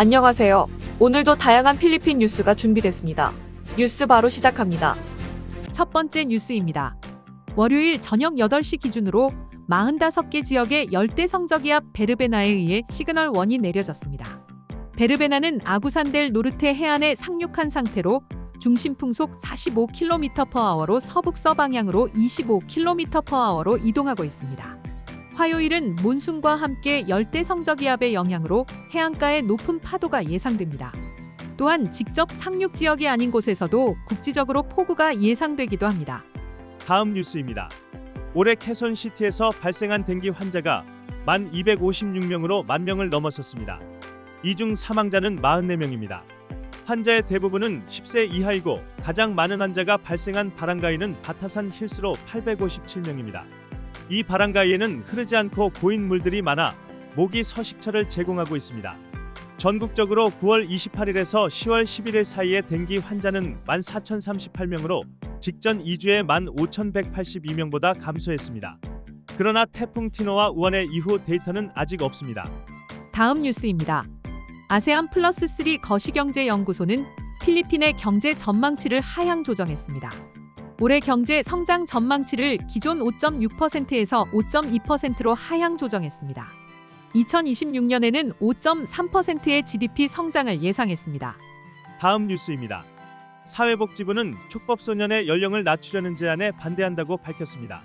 안녕하세요. 오늘도 다양한 필리핀 뉴스가 준비됐습니다. 뉴스 바로 시작합니다. 첫 번째 뉴스입니다. 월요일 저녁 8시 기준으로 45개 지역의 열대 성저기압 베르베나에 의해 시그널 1이 내려졌습니다. 베르베나는 아구산델 노르테 해안에 상륙한 상태로 중심 풍속 45km/h로 서북서 방향으로 25km/h로 이동하고 있습니다. 화요일은 몬순과 함께 열대 성저기압의 영향으로 해안가에 높은 파도가 예상됩니다. 또한 직접 상륙 지역이 아닌 곳에서도 국지적으로 폭우가 예상되기도 합니다. 다음 뉴스입니다. 올해 캐손 시티에서 발생한 댕기 환자가 만 256명으로 만 명을 넘어섰습니다. 이 중 사망자는 44명입니다. 환자의 대부분은 10세 이하이고 가장 많은 환자가 발생한 바랑가이는 바타산 힐스로 857명입니다. 이 바랑가이에는 흐르지 않고 고인 물들이 많아 모기 서식처를 제공하고 있습니다. 전국적으로 9월 28일에서 10월 11일 사이의 댕기 환자는 14,038명으로 직전 2주에 15,182명보다 감소했습니다. 그러나 태풍 티노와 우원의 이후 데이터는 아직 없습니다. 다음 뉴스입니다. 아세안 플러스 3 거시경제연구소는 필리핀의 경제 전망치를 하향 조정했습니다. 올해 경제 성장 전망치를 기존 5.6%에서 5.2%로 하향 조정했습니다. 2026년에는 5.3%의 GDP 성장을 예상했습니다. 다음 뉴스입니다. 사회복지부는 촉법소년의 연령을 낮추려는 제안에 반대한다고 밝혔습니다.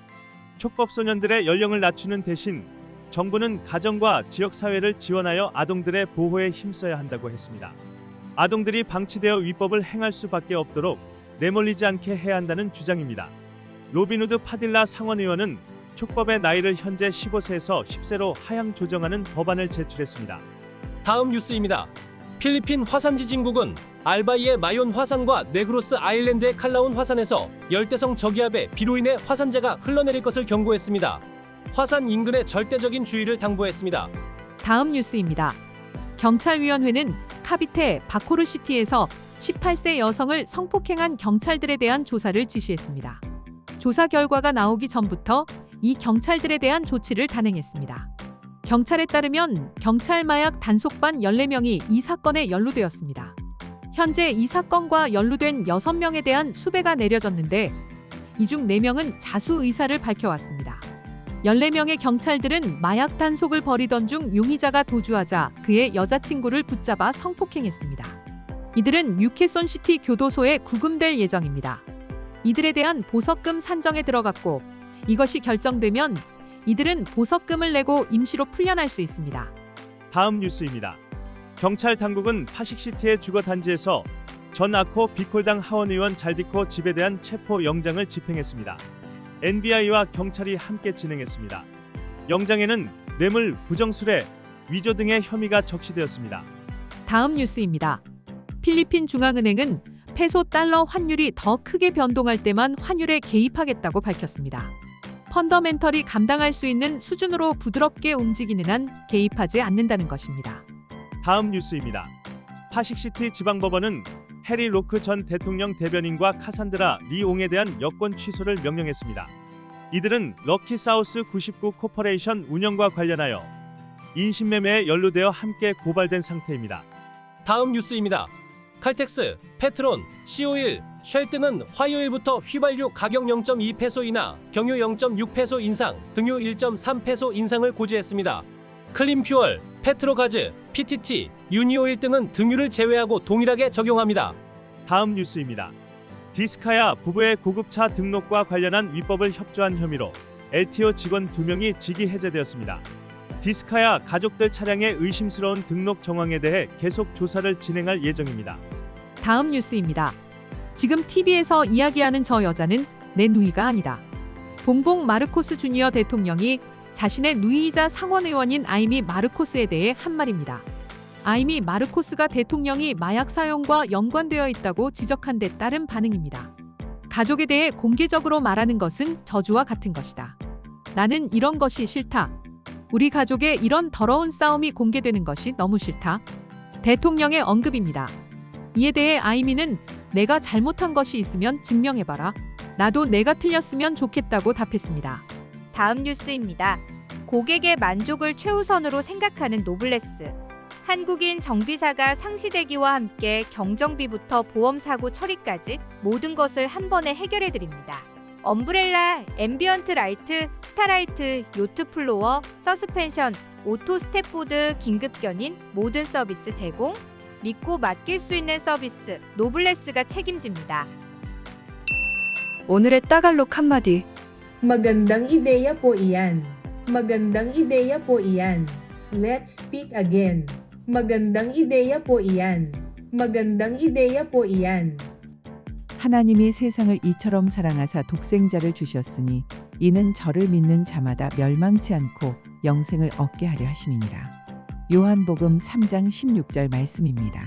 촉법소년들의 연령을 낮추는 대신 정부는 가정과 지역사회를 지원하여 아동들의 보호에 힘써야 한다고 했습니다. 아동들이 방치되어 위법을 행할 수밖에 없도록 내몰리지 않게 해야 한다는 주장입니다. 로비누드 파딜라 상원의원은 촉법의 나이를 현재 15세에서 10세로 하향 조정하는 법안을 제출했습니다. 다음 뉴스입니다. 필리핀 화산 지진국은 알바이의 마yon 화산과 네그로스 아일랜드의 칼라온 화산에서 열대성 저기압에 비로 인해 화산재가 흘러내릴 것을 경고했습니다. 화산 인근의 절대적인 주의를 당부했습니다. 다음 뉴스입니다. 경찰위원회는 카비테 바코르시티에서 18세 여성을 성폭행한 경찰들에 대한 조사를 지시했습니다. 조사 결과가 나오기 전부터 이 경찰들에 대한 조치를 단행했습니다. 경찰에 따르면 경찰 마약 단속반 14명이 이 사건에 연루되었습니다. 현재 이 사건과 연루된 6명에 대한 수배가 내려졌는데 이 중 4명은 자수 의사를 밝혀왔습니다. 14명의 경찰들은 마약 단속을 벌이던 중 용의자가 도주하자 그의 여자친구를 붙잡아 성폭행했습니다. 이들은 유케손 시티 교도소에 구금될 예정입니다. 이들에 대한 보석금 산정에 들어갔고 이것이 결정되면 이들은 보석금을 내고 임시로 풀려날 수 있습니다. 다음 뉴스입니다. 경찰 당국은 파식시티의 주거 단지에서 전 아코 비콜당 하원 의원 잘디코 집에 대한 체포 영장을 집행했습니다. NBI와 경찰이 함께 진행했습니다. 영장에는 뇌물, 부정수뢰, 위조 등의 혐의가 적시되었습니다. 다음 뉴스입니다. 필리핀 중앙은행은 페소 달러 환율이 더 크게 변동할 때만 환율에 개입하겠다고 밝혔습니다. 펀더멘털이 감당할 수 있는 수준으로 부드럽게 움직이는 한 개입하지 않는다는 것입니다. 다음 뉴스입니다. 파식시티 지방법원은 해리 로크 전 대통령 대변인과 카산드라 리옹에 대한 여권 취소를 명령했습니다. 이들은 럭키 사우스 99 코퍼레이션 운영과 관련하여 인신매매에 연루되어 함께 고발된 상태입니다. 다음 뉴스입니다. 칼텍스, 페트론, CO1, 쉘 등은 화요일부터 휘발유 가격 0.2페소 인하, 경유 0.6페소 인상, 등유 1.3페소 인상을 고지했습니다. 클린퓨얼, 페트로가즈, PTT, 유니오일 등은 등유를 제외하고 동일하게 적용합니다. 다음 뉴스입니다. 디스카야 부부의 고급차 등록과 관련한 위법을 협조한 혐의로 LTO 직원 2명이 직위 해제되었습니다. 디스카야 가족들 차량의 의심스러운 등록 정황에 대해 계속 조사를 진행할 예정입니다. 다음 뉴스입니다. 지금 TV에서 이야기하는 저 여자는 내 누이가 아니다. 봉봉 마르코스 주니어 대통령이 자신의 누이이자 상원 의원인 아이미 마르코스에 대해 한 말입니다. 아이미 마르코스가 대통령이 마약 사용과 연관되어 있다고 지적한 데 따른 반응입니다. 가족에 대해 공개적으로 말하는 것은 저주와 같은 것이다. 나는 이런 것이 싫다. 우리 가족의 이런 더러운 싸움이 공개되는 것이 너무 싫다. 대통령의 언급입니다. 이에 대해 아이미는 내가 잘못한 것이 있으면 증명해봐라. 나도 내가 틀렸으면 좋겠다고 답했습니다. 다음 뉴스입니다. 고객의 만족을 최우선으로 생각하는 노블레스. 한국인 정비사가 상시대기와 함께 경정비부터 보험사고 처리까지 모든 것을 한 번에 해결해 드립니다. 엄브렐라, 앰비언트 라이트, 스타라이트, 요트 플로어, 서스펜션, 오토 스텝보드 긴급 견인 모든 서비스 제공. 믿고 맡길 수 있는 서비스 노블레스가 책임집니다. 오늘의 따갈록 한마디. Magandang ideya po iyan. Magandang ideya po iyan. Let's speak again. Magandang ideya po iyan. Magandang ideya po iyan. 하나님이 세상을 이처럼 사랑하사 독생자를 주셨으니 이는 저를 믿는 자마다 멸망치 않고 영생을 얻게 하려 하심이니라. 요한복음 3장 16절 말씀입니다.